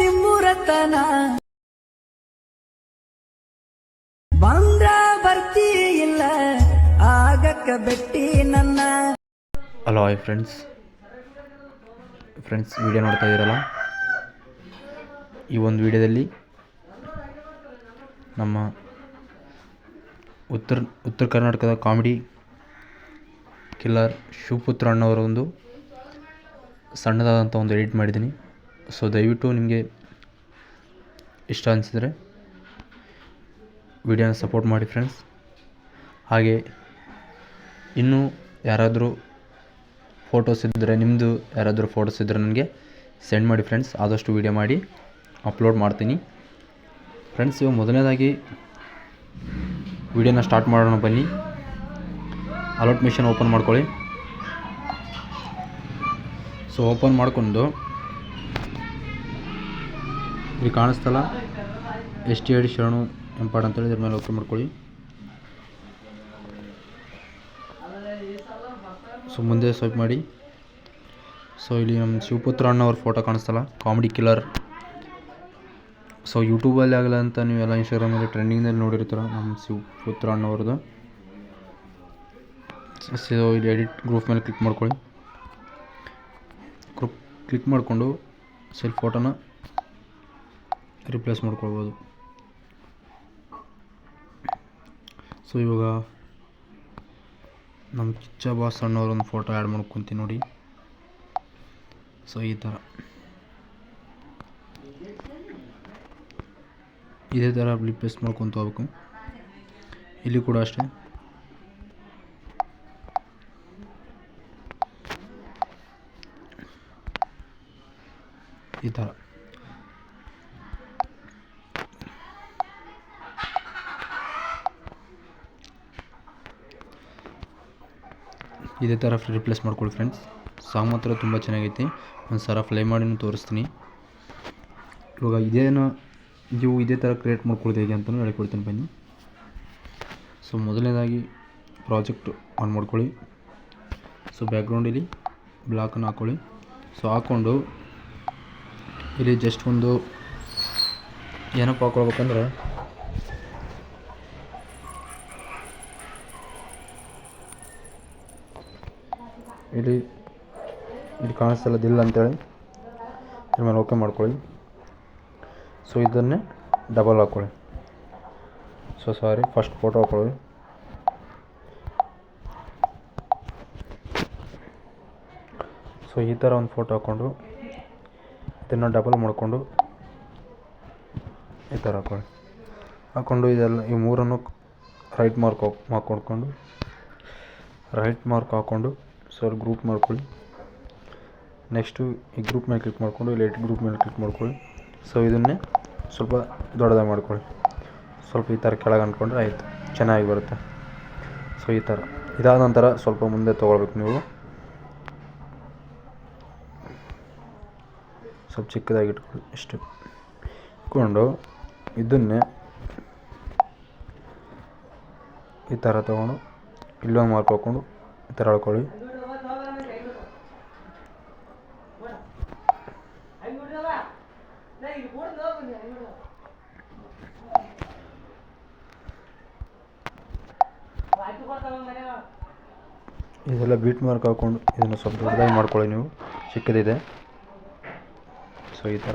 ನಿಮ್ಮೂರತನ. ಬಂದ್ರ ಬರ್ತಿ ಇಲ್ಲ, ಆಗಕ್ಕ ಬೆಟ್ಟಿ ನನ್ನ. Hello hi friends friends video ನೋಡ್ತಾ ಇದ್ದೀರಲ್ಲ? ಈ ಒಂದು ವಿಡಿಯೋದಲ್ಲಿ ನಮ್ಮ ಉತ್ತರ ಉತ್ತರ ಕರ್ನಾಟಕದ ಕಾಮಿಡಿ ಕಿಲ್ಲರ್ ಶಿವಪುತ್ರ ಅಣ್ಣವರ ಒಂದು ಸಣ್ಣದಾದಂಥ ಒಂದು ಎಡಿಟ್ ಮಾಡಿದ್ದೀನಿ. ಸೊ ದಯವಿಟ್ಟು ನಿಮಗೆ ಇಷ್ಟ ಅನಿಸಿದರೆ ವಿಡಿಯೋನ ಸಪೋರ್ಟ್ ಮಾಡಿ ಫ್ರೆಂಡ್ಸ್. ಹಾಗೆ ಇನ್ನೂ ಯಾರಾದರೂ ಫೋಟೋಸ್ ಇದ್ದರೆ ನಿಮ್ಮದು ಯಾರಾದರೂ ಫೋಟೋಸ್ ಇದ್ದರೆ ನನಗೆ ಸೆಂಡ್ ಮಾಡಿ ಫ್ರೆಂಡ್ಸ್. ಆದಷ್ಟು ವೀಡಿಯೋ ಮಾಡಿ ಅಪ್ಲೋಡ್ ಮಾಡ್ತೀನಿ. ಫ್ರೆಂಡ್ಸ್, ಇವಾಗ ಮೊದಲನೇದಾಗಿ ವಿಡಿಯೋನ ಸ್ಟಾರ್ಟ್ ಮಾಡೋಣ ಬನ್ನಿ. ಅಲರ್ಟ್ ಮಿಷನ್ ಓಪನ್ ಮಾಡ್ಕೊಳ್ಳಿ. ಸೊ ಓಪನ್ ಮಾಡಿಕೊಂಡು ಇಲ್ಲಿ ಕಾಣಿಸ್ತಲ್ಲ. ಎಸ್ ಟಿ ಐ ಡಿ ಶರಣು ಎಂಪಾಡ್ ಅಂತೇಳಿ ಇದ್ರ ಮೇಲೆ ಓಕೆ ಮಾಡ್ಕೊಳ್ಳಿ. ಸೊ, ಮುಂದೆ ಸ್ವೈಪ್ ಮಾಡಿ. ಸೊ, ಇಲ್ಲಿ ನಮ್ಮ ಶಿವಪುತ್ರ ಅಣ್ಣವ್ರ ಫೋಟೋ ಕಾಣಿಸ್ತಲ್ಲ, ಕಾಮಿಡಿ ಕಿಲ್ಲರ್. ಸೊ, ಯೂಟ್ಯೂಬಲ್ಲಿ ಆಗಲ್ಲ ಅಂತ ನೀವೆಲ್ಲ ಇನ್ಸ್ಟಾಗ್ರಾಮಲ್ಲಿ ಟ್ರೆಂಡಿಂಗ್ನಲ್ಲಿ ನೋಡಿರ್ತೀರ ನಮ್ಮ ಶಿವಪುತ್ರ ಅಣ್ಣವ್ರದ್ದು. ಸೊ, ಇಲ್ಲಿ ಎಡಿಟ್ ಗ್ರೂಪ್ ಮೇಲೆ ಕ್ಲಿಕ್ ಮಾಡ್ಕೊಳ್ಳಿ. ಗ್ರೂಪ್ ಕ್ಲಿಕ್ ಮಾಡಿಕೊಂಡು ಸೆಲ್ಫ್ ಫೋಟೋನ ರಿಪ್ಲೇಸ್ ಮಾಡ್ಕೊಳ್ಬೋದು. ಸೊ ಇವಾಗ ನಮ್ಮ ಚಿಚ್ಚ ಬಾಸ್ ಅಣ್ಣವ್ರೊಂದು ಫೋಟೋ ಆ್ಯಡ್ ಮಾಡ್ಕೊತೀನಿ ನೋಡಿ. ಸೊ ಈ ಥರ ಇದೇ ಥರ ರಿಪ್ಲೇಸ್ ಮಾಡ್ಕೊತ ಹೋಗ್ಬೇಕು. ಇಲ್ಲಿ ಕೂಡ ಅಷ್ಟೇ. ಈ ಥರ ಇದೇ ಥರ ರಿಪ್ಲೇಸ್ ಮಾಡ್ಕೊಳ್ಳಿ ಫ್ರೆಂಡ್ಸ್. ಸಾಂಗ್ ಮಾತ್ರ ತುಂಬ ಚೆನ್ನಾಗೈತಿ. ಒಂದು ಸಲ ಫ್ಲೈ ಮಾಡಿನೂ ತೋರಿಸ್ತೀನಿ. ಇವಾಗ ಇದೇನು ನೀವು ಇದೇ ಥರ ಕ್ರಿಯೇಟ್ ಮಾಡ್ಕೊಳ್ಳೋದು ಹೇಗೆ ಅಂತಲೂ ಹೇಳ್ಕೊಡ್ತೀನಿ ಬನ್ನಿ. ಸೊ ಮೊದಲನೇದಾಗಿ ಪ್ರಾಜೆಕ್ಟ್ ಆನ್ ಮಾಡ್ಕೊಳ್ಳಿ. ಸೊ ಬ್ಯಾಕ್ಗ್ರೌಂಡಲ್ಲಿ ಬ್ಲಾಕನ್ನು ಹಾಕ್ಕೊಳ್ಳಿ ಸೊ ಹಾಕ್ಕೊಂಡು ಇಲ್ಲಿ ಜಸ್ಟ್ ಒಂದು ಏನಪ್ಪ ಹಾಕ್ಕೊಳ್ಬೇಕಂದ್ರೆ ಇಲ್ಲಿ ಇಲ್ಲಿ ಕಾಣಿಸ್ತಿಲ್ಲದಿಲ್ಲ ಅಂತೇಳಿ. ಇದ್ರ ಮೇಲೆ ಓಕೆ ಮಾಡ್ಕೊಳ್ಳಿ. ಸೊ ಇದನ್ನೇ ಡಬಲ್ ಹಾಕ್ಕೊಳ್ಳಿ ಸೊ ಸಾರಿ ಫಸ್ಟ್ ಫೋಟೋ ಹಾಕ್ಕೊಳ್ಳಿ ಸೊ ಈ ಥರ ಒಂದು ಫೋಟೋ ಹಾಕ್ಕೊಂಡು, ಇದನ್ನು ಡಬಲ್ ಮಾಡಿಕೊಂಡು, ಈ ಥರ ಹಾಕ್ಕೊಳ್ಳಿ ಹಾಕ್ಕೊಂಡು ಇದೆಲ್ಲ, ಈ ಮೂರನ್ನು ರೈಟ್ ಮಾರ್ಕ್ ಮಾಡ್ಕೊಂಡ್ಕೊಂಡು ರೈಟ್ ಮಾರ್ಕ್ ಹಾಕ್ಕೊಂಡು ಸರ್ ಗ್ರೂಪ್ ಮಾಡ್ಕೊಳ್ಳಿ. ನೆಕ್ಸ್ಟು ಈ ಗ್ರೂಪ್ ಮೇಲೆ ಕ್ಲಿಕ್ ಮಾಡಿಕೊಂಡು, ಇಲ್ಲಿ ಗ್ರೂಪ್ ಮೇಲೆ ಕ್ಲಿಕ್ ಮಾಡ್ಕೊಳ್ಳಿ. ಸೊ ಇದನ್ನೇ ಸ್ವಲ್ಪ ದೊಡ್ಡದಾಗಿ ಮಾಡ್ಕೊಳ್ಳಿ. ಸ್ವಲ್ಪ ಈ ಥರ ಕೆಳಗೆ ಅಂದ್ಕೊಂಡ್ರೆ ಆಯಿತು. ಚೆನ್ನಾಗಿ ಬರುತ್ತೆ. ಸೊ ಈ ಥರ. ಇದಾದ ನಂತರ ಸ್ವಲ್ಪ ಮುಂದೆ ತೊಗೊಳ್ಬೇಕು ನೀವು. ಸ್ವಲ್ಪ ಚಿಕ್ಕದಾಗಿ ಇಟ್ಕೊಳ್ಳಿ. ಇಷ್ಟು. ಇಟ್ಕೊಂಡು ಇದನ್ನೇ ಈ ಥರ ತೊಗೊಂಡು, ಇಲ್ಲೊಂದು ಮಾರ್ಕ್ ಹಾಕ್ಕೊಂಡು ಈ ಥರ ಹೇಳ್ಕೊಳ್ಳಿ ಇದೆಲ್ಲ ಬೀಟ್ ಮಾರ್ಕ್ ಹಾಕೊಂಡು ಇದನ್ನು ಸ್ವಲ್ಪ ದೊಡ್ಡದಾಗಿ ಮಾಡ್ಕೊಳ್ಳಿ ನೀವು. ಚಿಕ್ಕದಿದೆ. ಸೊ ಈ ಥರ.